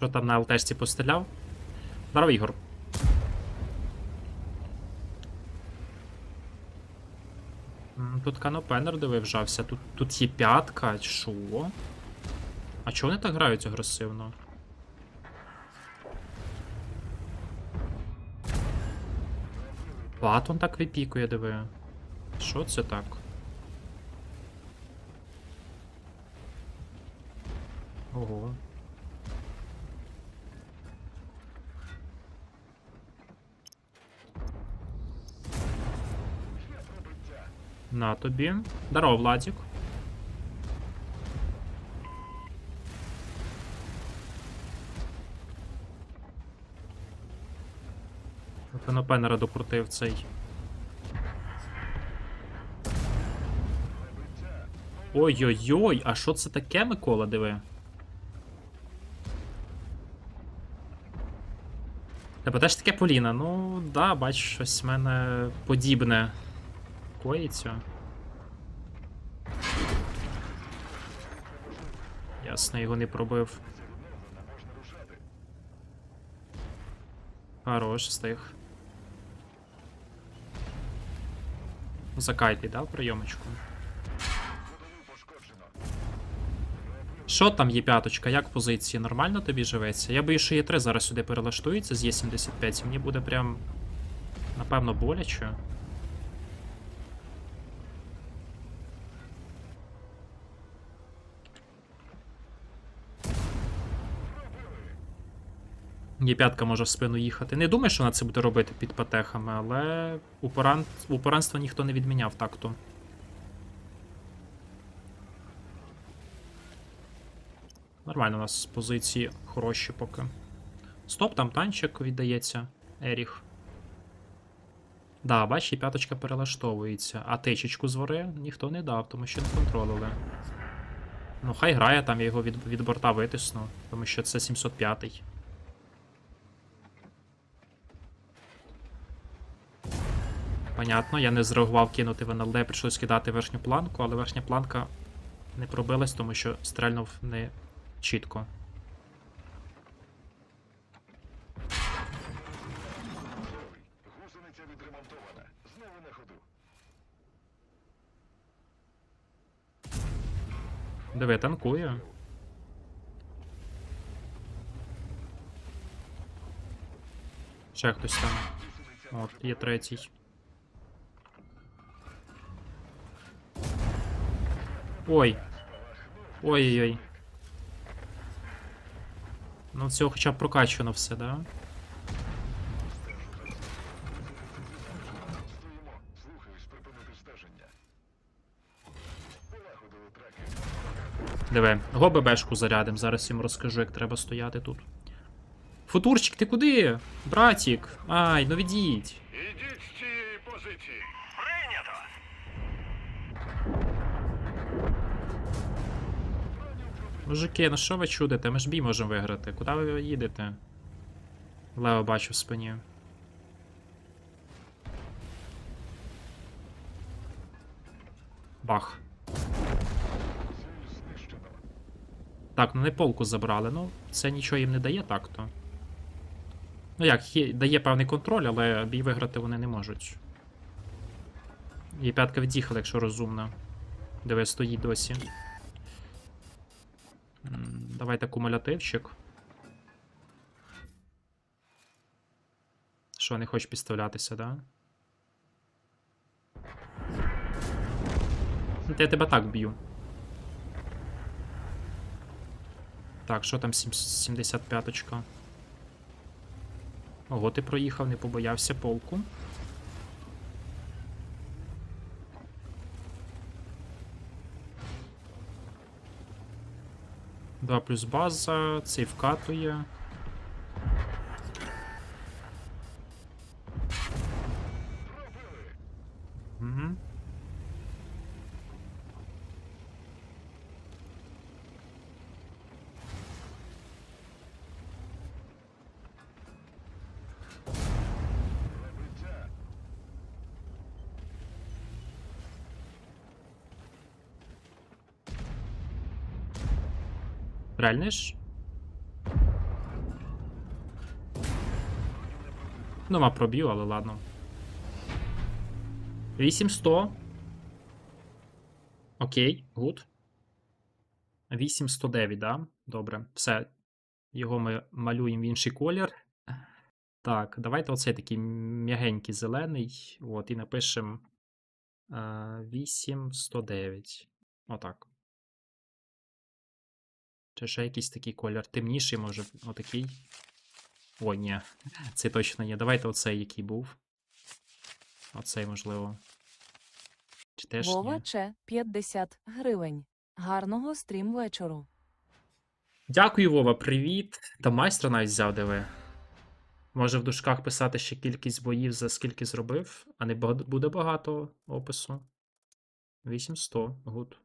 Що там на ЛТшці постріляв? Здорово, Ігор. Тут канопенер диви вжався. Тут, тут є п'ятка. Що? А чого вони так грають агресивно? Платон так випікує, диви. Що це так? Ого. На тобі. Здорово, Владик. Фенопенера докрутив цей. Ой-ой-ой, а що це таке, Микола, диви? Тебе теж таке Поліна? Ну, да, бач, щось в мене подібне коїться. Ясно, його не пробив. Хорош, встиг. Закайтий, дав прийомочку. Що там є п'яточка? Як позиції? Нормально тобі живеться? Я боюсь, що Є3 зараз сюди перелаштується з Є75, і мені буде прям. Напевно, боляче. Є5 може в спину їхати. Не думаю, що вона це буде робити під патехами, але упоран... упоранство ніхто не відміняв такту. Нормально у нас позиції хороші поки. Стоп, там танчик віддається. Еріх. Да, бач, і п'яточка перелаштовується. А тичечку з вори ніхто не дав, тому що не контролили. Ну, хай грає, там я його від, від борта витисну, тому що це 705. Понятно, я не зреагував кинути в НЛД, прийшлось кидати верхню планку, але верхня планка не пробилась, тому що стрельнув не чітко. Диви, танкує. Ще хтось там. От, є третій. Ой. Ой-ой-ой. Ну, цього хоча б прокачано все, да? Диви, го ББшку зарядим, зараз їм розкажу, як треба стояти тут. Футурчик, ти куди? Братік. Ай, ну відійдь. Ідіть з цієї позиції. Мужики, ну що ви чудите? Ми ж бій можемо виграти. Куди ви їдете? Лео бачу в спині. Бах. Так, ну не полку забрали. Ну, це нічого їм не дає так-то. Ну як, є, дає певний контроль, але бій виграти вони не можуть. І п'ятка від'їхала, якщо розумно. Диви, стоїть досі. Давайте кумулятивчик. Що, не хочеш підставлятися, да? Я тебе так б'ю. Так, що там 75-очка? Ого, ти проїхав, не побоявся полку. Два плюс база, цей вкатує. Стрельнеш? Ну, ма проб'ю, але ладно. 8100. Окей, гуд. 8109, да? Добре. Все. Його ми малюємо в інший колір. Так, давайте оцей такий м'ягенький зелений. От, і напишемо е, 8109. Отак. Чи ще якийсь такий колір темніший, може, отакий. Ой, ні, це точно ні. Давайте оцей, який був. Оцей, можливо. Чи теж Вова ні? Че 50 гривень. Гарного стрім вечору. Дякую, Вова, привіт. Та майстра навіть взяв, диви. Може в дужках писати ще кількість боїв, за скільки зробив, а не буде багато опису. 800, гуд.